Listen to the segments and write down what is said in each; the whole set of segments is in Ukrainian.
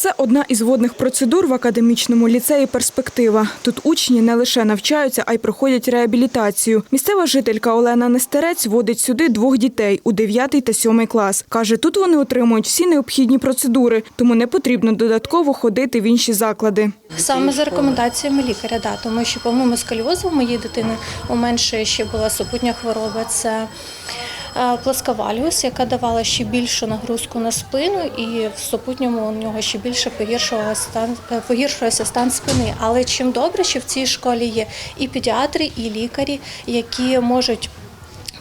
Це одна із водних процедур в академічному ліцеї «Перспектива». Тут учні не лише навчаються, а й проходять реабілітацію. Місцева жителька Олена Нестерець водить сюди двох дітей у 9 та 7 клас. Каже, тут вони отримують всі необхідні процедури, тому не потрібно додатково ходити в інші заклади. Саме за рекомендаціями лікаря, да, тому що, по-моєму, сколіозу моєї дитини у меншої ще була супутня хвороба. Це е, плосковаліус, яка давала ще більшу нагрузку на спину, і в супутньому у нього ще більше погіршувався стан, е, погіршувався стан спини. Але чим добре, що в цій школі є і педіатри, і лікарі, які можуть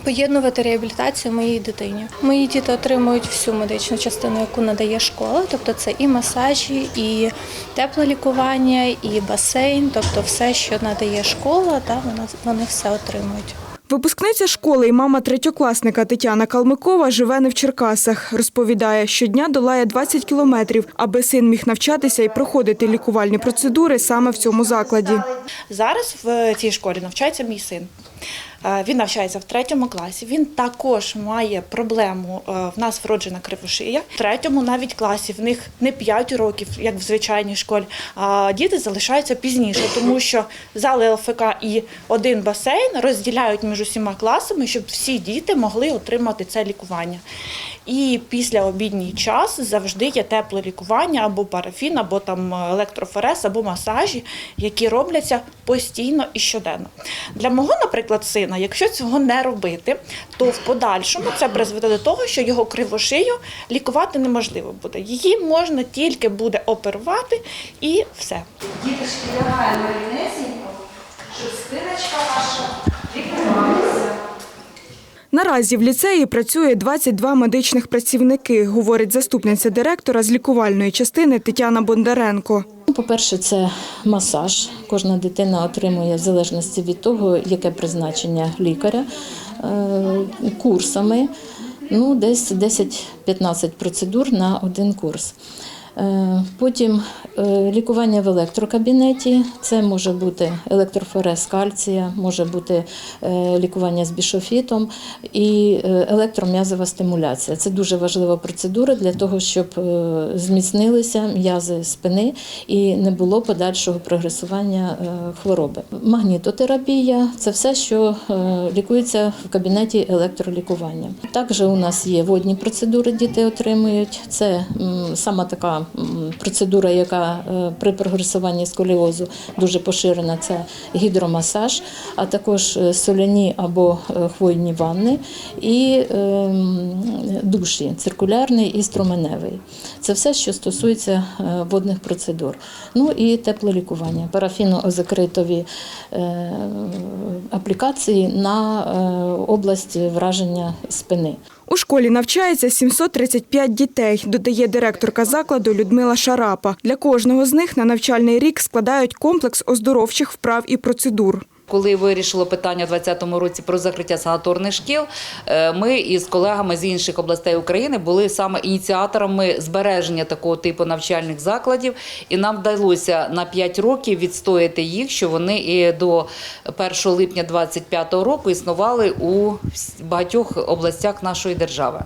Поєднувати реабілітацію моїй дитині. Мої діти отримують всю медичну частину, яку надає школа, тобто це і масажі, і тепле лікування, і басейн, тобто все, що надає школа, та вони все отримують. Випускниця школи і мама третьокласника Тетяна Калмикова живе не в Черкасах. Розповідає, щодня долає 20 кілометрів, аби син міг навчатися і проходити лікувальні процедури саме в цьому закладі. Зараз в цій школі навчається мій син. Е, Він навчається в третьому класі. Він також має проблему. е, В нас вроджена кривошия. В третьому навіть класі в них не 5 років, як в звичайній школі. А діти залишаються пізніше, тому що зали ЛФК і один басейн розділяють між усіма класами, щоб всі діти могли отримати це лікування. І після обідній час завжди є тепле лікування або парафін, або там електрофорез, або масажі, які робляться постійно і щоденно. Для мого, наприклад, сина, якщо цього не робити, то в подальшому це призведе до того, що його кривошию лікувати неможливо буде. Її можна тільки буде оперувати і все. Діточки лягаємо рівнесенько, щоб спиночка ваша лікувалася. Наразі в ліцеї працює 22 медичних працівники, говорить заступниця директора з лікувальної частини Тетяна Бондаренко. Ну, По-перше, це масаж. Кожна дитина отримує в залежності від того, яке призначення лікаря е, курсами. Ну, десь 10-15 процедур на один курс. Е, Потім е, лікування в електрокабінеті. Це може бути електрофорез кальція, може бути е, лікування з бішофітом і електром'язова стимуляція. Це дуже важлива процедура для того, щоб зміцнилися м'язи спини і не було подальшого прогресування хвороби. Магнітотерапія це все, що лікується в кабінеті електролікування. Також у нас є водні процедури, діти отримують. Це сама така процедура, яка е, при прогресуванні сколіозу дуже поширена. Це гідромасаж, а також е, соляні або е, хвойні ванни і ем, душі циркулярний і струменевий. Це все, що стосується водних процедур. Ну і теплолікування, парафіно-озакритові е, аплікації на область враження спини. Школі навчається 735 дітей, додає директорка закладу Людмила Шарапа. Для кожного з них на навчальний рік складають комплекс оздоровчих вправ і процедур. Коли вирішило питання у 2020 році про закриття санаторних шкіл, е, ми із колегами з інших областей України були саме ініціаторами збереження такого типу навчальних закладів, і нам вдалося на 5 років відстояти їх, що вони і до 1 липня 2025 року існували у багатьох областях нашої держави.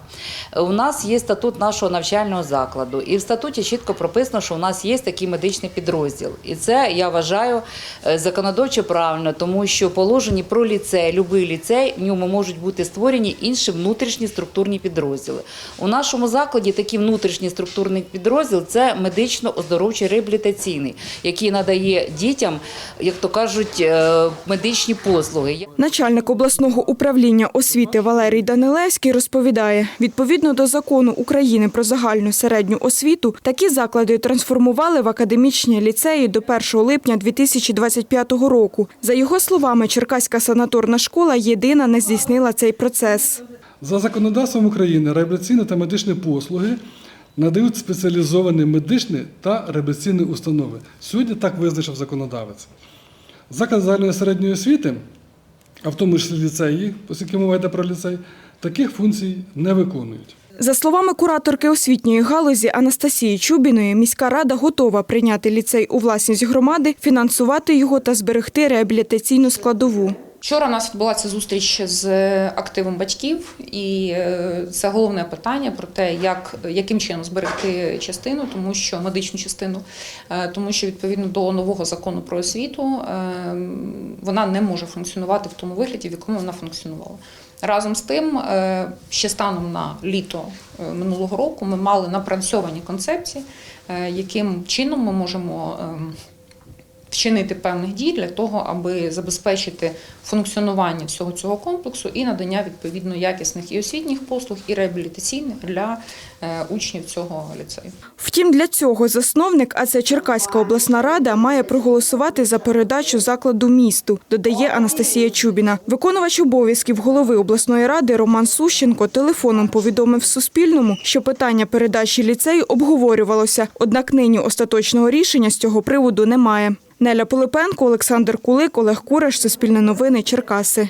У нас є статут нашого навчального закладу, і в статуті чітко прописано, що у нас є такий медичний підрозділ. І це я вважаю е, законодавчо правильно, тому що положені про ліцей, будь-який ліцей, в ньому можуть бути створені інші внутрішні структурні підрозділи. У нашому закладі такий внутрішній структурний підрозділ це медично-оздоровчий реабілітаційний, який надає дітям, як то кажуть, е, медичні послуги. Начальник обласного управління освіти Валерій Данилевський розповідає, відповідно до закону України про загальну середню освіту, такі заклади трансформували в академічні ліцеї до 1 липня 2025 року. За його словами, Черкаська санаторна школа єдина не здійснила цей процес. За законодавством України реабілітаційні та медичні послуги надають спеціалізовані медичні та реабілітаційні установи. Сьогодні так визначив законодавець. Заклад загальної середньої освіти, а в тому числі ліцеї, оскільки мова йде про ліцей, таких функцій не виконують. За словами кураторки освітньої галузі Анастасії Чубіної, міська рада готова прийняти ліцей у власність громади, фінансувати його та зберегти реабілітаційну складову. Вчора у нас відбулася зустріч з активом батьків, і е, це головне питання про те, як, яким чином зберегти частину, тому що медичну частину, е, тому що відповідно до нового закону про освіту е, вона не може функціонувати в тому вигляді, в якому вона функціонувала. Разом з тим, е, ще станом на літо е, минулого року ми мали напрацьовані концепції, е, яким чином ми можемо ем, вчинити певних дій для того, аби забезпечити функціонування всього цього комплексу і надання відповідно якісних і освітніх послуг, і реабілітаційних для е, учнів цього ліцею. Втім, для цього засновник, а це Черкаська обласна рада, має проголосувати за передачу закладу місту, додає Анастасія Чубіна. Виконувач обов'язків голови обласної ради Роман Сущенко телефоном повідомив Суспільному, що питання передачі ліцею обговорювалося, однак нині остаточного рішення з цього приводу немає. Неля Пилипенко, Олександр Кулик, Олег Кураш, Суспільне новини, Черкаси.